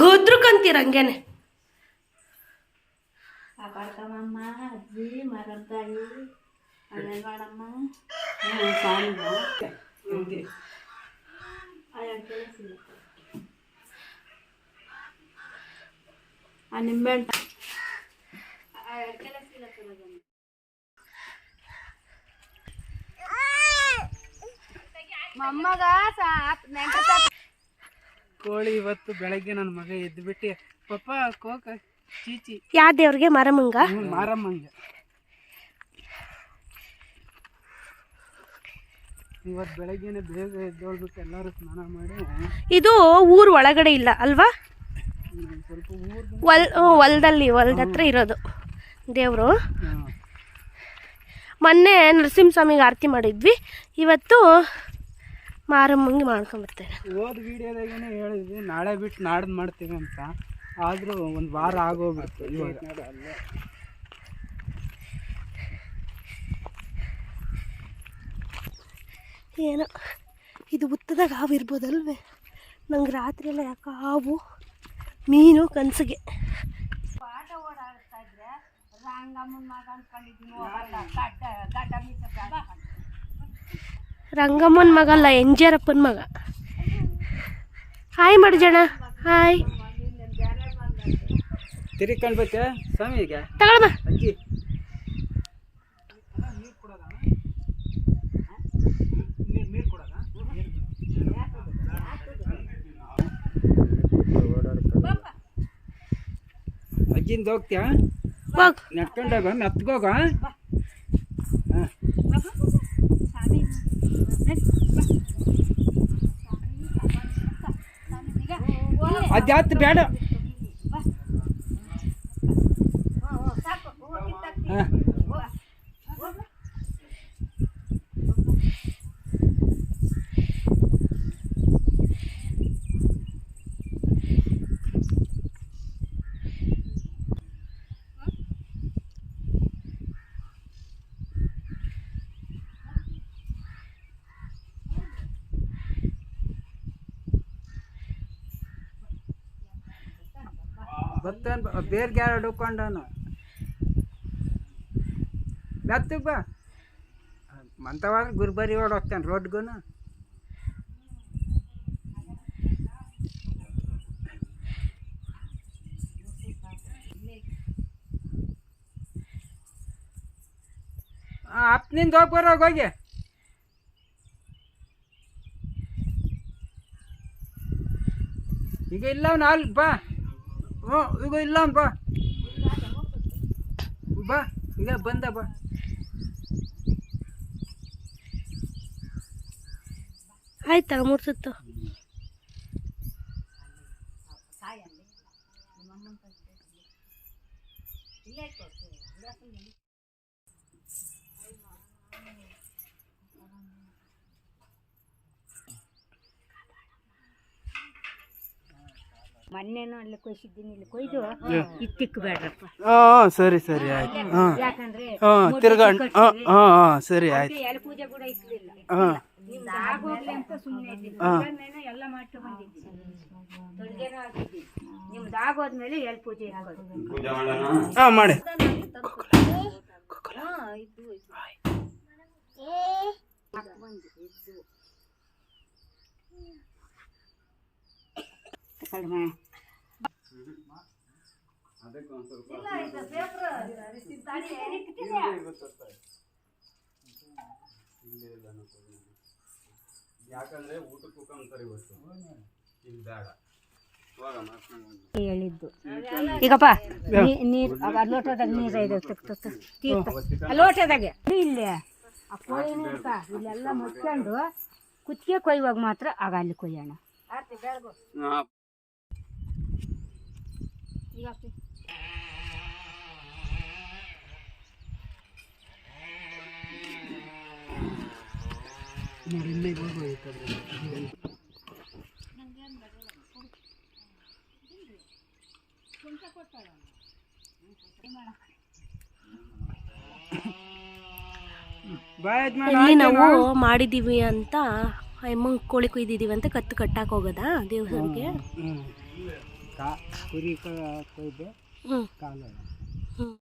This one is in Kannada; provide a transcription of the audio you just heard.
ಗುದ್ರುಕಂತೀರ ಹಂಗೇನೆ. ಕಾಪಾಡ್ಕಮ್ಮಮ್ಮ ಅಜ್ಜಿ ಮರಂ ತಾಯಿ ಅಲ್ಲೇನ್ ಮಾಡಮ್ಮ ಸಾಲಿಗ ಆ ನಿಂಬೆಹಣ್ಣು ಮೊಮ್ಮಗ ಕೋಳಿ ಇವತ್ತು ಬೆಳಗ್ಗೆ ನನ್ನ ಮಗ ಎದ್ದು ಬಿಟ್ಟು ಪಪ್ಪ ಕೋಕ ಚೀಚಿ. ಯಾ ದೇವ್ರಿಗೆ ಮರಮಂಗ ಮರಮಂಗ ಮಾರಮ್ಮಂಗೆ. ಇವತ್ತು ಬೆಳಗ್ಗೆನೆ ಬೇಗ ಎದ್ದೋಳ್ಬಿಟ್ಟು ಎಲ್ಲರೂ ಸ್ನಾನ ಮಾಡಿ ಇದು ಊರ್ ಒಳಗಡೆ ಇಲ್ಲ ಅಲ್ವಾ? ಹೊಲ್ ಹೊಲ್ದಲ್ಲಿ ಹೊಲ್ದ ಹತ್ರ ಇರೋದು ದೇವರು. ಮೊನ್ನೆ ಮೊನ್ನೆ ನರಸಿಂಹಸ್ವಾಮಿಗೆ ಆರತಿ ಮಾಡಿದ್ವಿ. ಇವತ್ತು ಮಾರಮ್ಮಂಗೆ ಮಾಡ್ಕೊಂಬರ್ತೇನೆ ಹೋದ ವಿಡಿಯೋದಾಗೇನೆ ಹೇಳಿದ್ವಿ ನಾಳೆ ಬಿಟ್ಟು ನಾಡ್ದು ಮಾಡ್ತೀವಿ ಅಂತ. ಆದರೂ ಒಂದು ವಾರ ಆಗೋಗ್ಬಿಡ್ತು ಇವಾಗ. ಏನೋ ಇದು ಉತ್ತದಾಗ ಹಾವು ಇರ್ಬೋದಲ್ವೇ? ನಂಗೆ ರಾತ್ರಿ ಎಲ್ಲ ಯಾಕೆ ಹಾವು ಮೀನು ಕನಸಿಗೆ. ರಂಗಮ್ಮನ ಮಗ ಅಲ್ಲ ಎಂಜರಪ್ಪನ ಮಗ. ಹಾಯ್ ಮಾಡಿ ಜನ ಹಾಯ್ ತಿರ್ಕೊಂಡು ಬೈತೆ ಸ್ವಾಮಿಗೆ ತಗೊಳ್ಮ. ಅಜ್ಜಿ ಅಜ್ಜಿಂದ ಹೋಗ್ತೀಯ? ಹೋಗ್. ನಡ್ಕೊಂಡೋಗ ಮೆತ್ಗೋಗ ಅದ್ಯಾತ್ ಬೇಡ. ಬತ್ತನ್ ಬೇರೆ ಗ್ಯಾರ ಹಿಡ್ಕೊಂಡವನು ಮೆತ್ತಗ್ ಬಾ ಮಂತವಾಗ ಗುರ್ಬರಿ ಓಡ್ ಹೋಗ್ತಾನೆ ರೋಡ್ಗೂ ಅಪ್ಪನಿಂದ ಹೋಗಿ ಬರೋಗ ಹೋಗಿ ಈಗ ಇಲ್ಲ ಅವ್ನು ಅಲ್ಲಿ ಬಾ ಹ್ಞೂ ಈಗ ಇಲ್ಲ ಬಾ. ಬಾ ಈಗ ಬಂದ ಬಾ. ಆಯ್ತಾ ಮೂರು ಸುತ್ತು. ಮೊನ್ನೆನೂ ಅಲ್ಲಿ ಕೊಯ್ಸಿದ್ದೀನಿ ಇಲ್ಲಿ ಕೊಯ್ದು ಇತ್ತಿಕ್ ಬೇಡ್ರಪ್ಪ ಹಾಂ ಸರಿ ಸರಿ ಆಯ್ತು. ಹಾಂ. ಯಾಕಂದ್ರೆ ಹಾಂ ತಿರ್ಗಾ ಹಾಂ ಹಾಂ ಹಾಂ ಸರಿ ಆಯ್ತು. ಎಲೆ ಪೂಜೆ ಕೂಡ ಇಕ್ಲಿಲ್ಲ ಹಾಂ. ನಿಮ್ದು ಆಗೋಗ್ಲಿ ಅಂತ ಸುಮ್ಮನೆ ಇದ್ದೀನಿ. ಮೇಲೆ ಎಲ್ಲ ಮಾಡ್ಕೊಂಡು ಬಂದಿದ್ದೀನಿ. ಹಾಕಿದ್ದೀನಿ. ನಿಮ್ದು ಆಗೋದ್ಮೇಲೆ ಎಲ್ ಪೂಜೆ ಇಕ್ಕೋದು ಹಾಂ ಮಾಡಿ. ಕಡಿಮೆ ಹೇಳಿದ್ದು. ಈಗಪ್ಪ ನೀ- ನೀರ್ ಲೋಟದಾಗ ನೀರು ಇದೆ. ಲೋಟದಾಗೆ. ಇಲ್ಲಿ ಆ ಕೋಳಿ ನೀರ್ಕ ಇಲ್ಲೆಲ್ಲ ಮುಚ್ಕೊಂಡು ಕುತ್ತಿಗೆ ಕೊಯ್ಯುವಾಗ ಮಾತ್ರ ಆಗ ಅಲ್ಲಿ ಕೊಯ್ಯೋಣ. ಇನ್ನೇ ಇಲ್ಲಿ ನಾವು ಮಾಡಿದೀವಿ ಅಂತ ಅಮ್ಮಂಗೆ ಕೋಳಿ ಕೊಯ್ದಿದೀವಿ ಅಂತ ಕತ್ತು ಕಟ್ಟಾಕ ಹೋಗೋದಾ ದೇವ್ರಿಗೆ ಹ್ಞೂ ಕಾ ಕುರಿ ಕ- ಕೊಯ್ದು ಹ್ಞೂ ಕಾಲ ಹ್ಞೂ